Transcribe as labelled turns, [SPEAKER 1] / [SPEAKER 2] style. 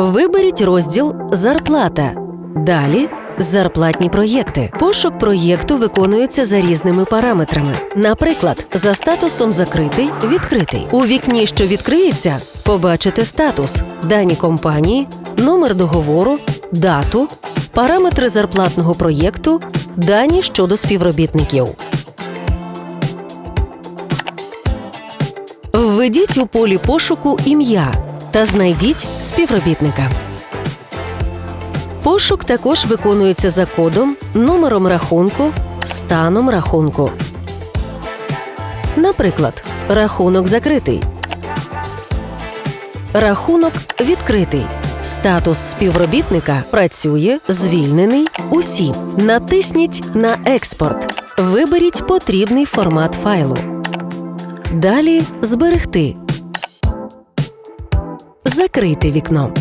[SPEAKER 1] Виберіть розділ Зарплата. Далі зарплатні проєкти. Пошук проєкту виконується за різними параметрами. Наприклад, за статусом закритий відкритий. У вікні, що відкриється, побачите статус, дані компанії, номер договору, дату, параметри зарплатного проєкту, дані щодо співробітників. Введіть у полі пошуку ім'я та знайдіть співробітника. Пошук також виконується за кодом, номером рахунку, станом рахунку. Наприклад, рахунок закритий. Рахунок відкритий. Статус співробітника працює, звільнений. Усі. Натисніть на Експорт. Виберіть потрібний формат файлу. Далі зберегти. Закрити вікно.